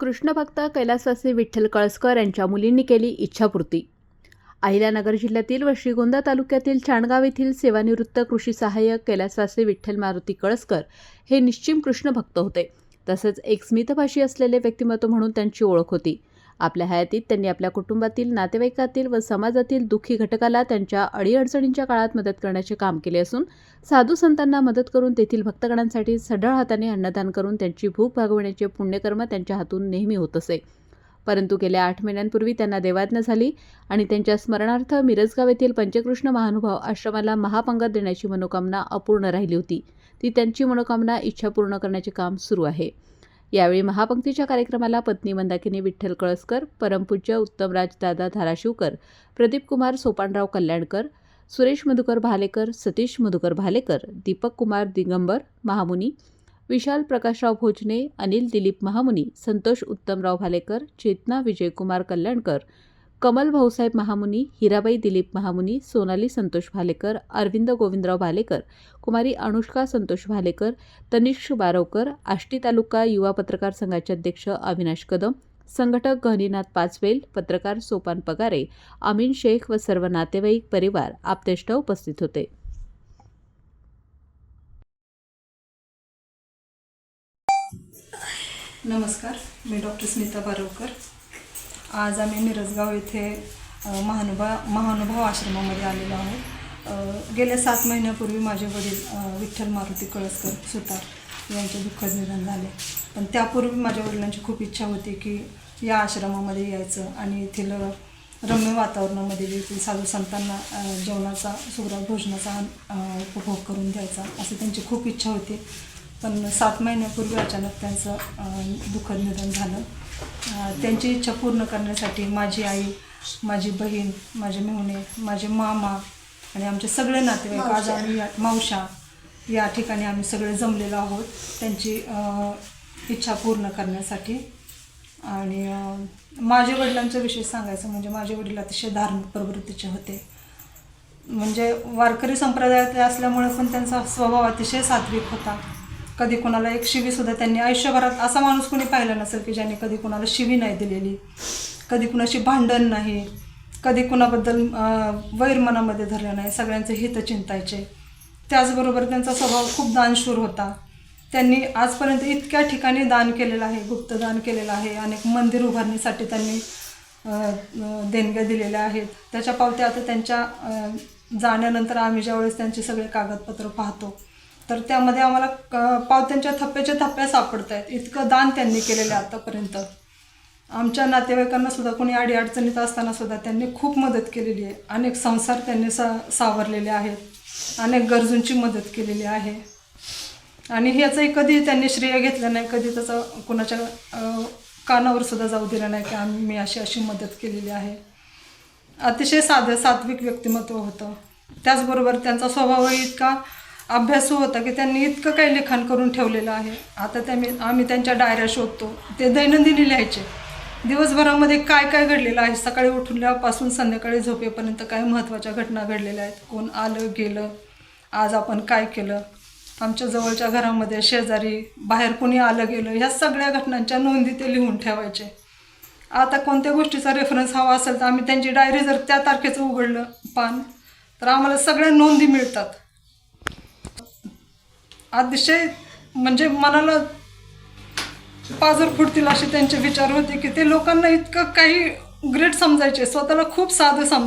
कृष्णभक्त कैलासवासी विठ्ठल कळसकर यांच्या मुलींनी केली इच्छापूर्ती. अहिल्यानगर जिल्ह्यातील व श्रीगोंदा तालुक्यातील चाणगाव येथील सेवानिवृत्त कृषी सहाय्यक कैलासवासी विठ्ठल मारुती कळसकर हे निश्चिम कृष्णभक्त होते. तसेच एक स्मितभाषी असलेले व्यक्तिमत्व म्हणून त्यांची ओळख होती. आपल्या हयातीत त्यांनी आपल्या कुटुंबातील नातेवाईकातील व समाजातील दुःखी घटकाला त्यांच्या अडीअडचणींच्या काळात मदत करण्याचे काम केले असून साधू संतांना मदत करून तेथील भक्तगणांसाठी सढळ हाताने अन्नदान करून त्यांची भूक भागवण्याचे पुण्यकर्म त्यांच्या हातून नेहमी होत असे. परंतु गेल्या आठ महिन्यांपूर्वी त्यांना देवाज्ञा झाली आणि त्यांच्या स्मरणार्थ मिरजगाव येथील पंचकृष्ण महानुभाव आश्रमाला महापंगत देण्याची मनोकामना अपूर्ण राहिली होती. ती त्यांची मनोकामना इच्छा पूर्ण करण्याचे काम सुरू आहे. यावेळी महापंक्तीच्या कार्यक्रमाला पत्नी मंदाकिनी विठ्ठल कळसकर परमपूज्य उत्तमराजदादा धाराशिवकर प्रदीप कुमार सोपानराव कल्याणकर सुरेश मधुकर भालेकर सतीश मधुकर भालेकर दीपक कुमार दिगंबर महामुनी विशाल प्रकाशराव भोजने अनिल दिलीप महामुनी संतोष उत्तमराव भालेकर चेतना विजयकुमार कल्याणकर कमल भाऊसाहेब महामुनी हिराबाई दिलीप महामुनी सोनाली संतोष भालेकर अरविंद गोविंदराव भालेकर कुमारी अनुष्का संतोष भालेकर तनिष्क बारवकर आष्टी तालुका युवा पत्रकार संघाचे अध्यक्ष अविनाश कदम संघटक गहनीनाथ पाचवेल पत्रकार सोपान पगारे अमीन शेख व सर्व नातेवाईक परिवार आपतेष्ट उपस्थित होते. नमस्कार मी डॉक्टर स्मिता बारवकर. आज आम्ही मिरजगाव येथे महानुभा महानुभाव आश्रमामध्ये आलेलो आहोत. गेल्या सात महिन्यापूर्वी माझे वडील विठ्ठल मारुती कळसकर सुतार यांचे दुःखद निधन झाले. पण त्यापूर्वी माझ्या वडिलांची खूप इच्छा होती की या आश्रमामध्ये यायचं आणि येथील रम्य वातावरणामध्ये येथील साधू संतांना जेवणाचा सुग्रा भोजनाचा उपभोग करून द्यायचा अशी त्यांची खूप इच्छा होती. पण सात महिन्यापूर्वी अचानक त्यांचं दुःखद निधन झालं. त्यांची इच्छा पूर्ण करण्यासाठी माझी आई माझी बहीण माझे मेहुणे माझे मामा आणि आमचे सगळे नातेवाईक आज आम्ही या- मावशा या ठिकाणी आम्ही सगळे जमलेलो आहोत. त्यांची अ, इच्छा पूर्ण करण्यासाठी. आणि अ, माझ्या वडिलांचा विषय सांगायचं म्हणजे माझे वडील अतिशय धार्मिक प्रवृत्तीचे होते. म्हणजे वारकरी संप्रदायात असल्यामुळे पण त्यांचा स्वभाव अतिशय सात्विक होता. कधी कोणाला एक शिवीसुद्धा त्यांनी आयुष्यभरात असा माणूस कोणी पाहिला नसेल की ज्याने कधी कोणाला शिवी नाही दिलेली. कधी कुणाशी भांडण नाही. कधी कुणाबद्दल वैर मनामध्ये धरलं नाही. सगळ्यांचे हित चिंतायचे. त्याचबरोबर त्यांचा स्वभाव खूप दानशूर होता. त्यांनी आजपर्यंत इतक्या ठिकाणी दान केलेलं आहे गुप्त दान केलेलं आहे. अनेक मंदिर उभारणीसाठी त्यांनी देणग्या दिलेल्या आहेत. त्याच्या पावत्या आता त्यांच्या जाण्यानंतर आम्ही ज्यावेळेस त्यांचे सगळे कागदपत्र पाहतो तर त्यामध्ये आम्हाला क- पावत्यांच्या थप्प्याच्या थप्प्या सापडत आहेत इतकं दान त्यांनी केलेलं आहे आतापर्यंत. आमच्या नातेवाईकांना सुद्धा कोणी अडीअडचणीत असताना सुद्धा त्यांनी खूप मदत केलेली आहे. अनेक संसार त्यांनी सा सावरलेले आहेत. अनेक गरजूंची मदत केलेली आहे. आणि ह्याचंही कधी त्यांनी श्रेय घेतलं नाही कधी त्याचं कोणाच्या कानावर सुद्धा जाऊ दिलं नाही की आम्ही मी अशी अशी मदत केलेली आहे. अतिशय साधं सात्विक व्यक्तिमत्व होतं. त्याचबरोबर त्यांचा स्वभावही इतका अभ्यासू होता की त्यांनी इतकं काही लिखाण करून ठेवलेलं आहे. आता त्या आम्ही त्यांच्या डायऱ्या शोधतो. ते दैनंदिनी लिहायचे. दिवसभरामध्ये काय काय घडलेलं आहे? सकाळी उठल्यापासून संध्याकाळी झोपेपर्यंत काय महत्त्वाच्या घटना घडलेल्या आहेत? कोण आलं गेलं? आज आपण काय केलं? आमच्या जवळच्या घरामध्ये शेजारी बाहेर कोणी आलं गेलं? ह्या सगळ्या घटनांच्या नोंदी ते लिहून ठेवायचे. आता कोणत्या गोष्टीचा रेफरन्स हवा असेल तर आम्ही त्यांची डायरी जर त्या तारखेचं उघडलं पान तर आम्हाला सगळ्या नोंदी मिळतात. अतिशय म्हणजे मनाला पाजर फुटतील असे त्यांचे विचार होते की ते लोकांना इतकं काही ग्रेट समजायचे स्वतःला खूप साधं समजायचे.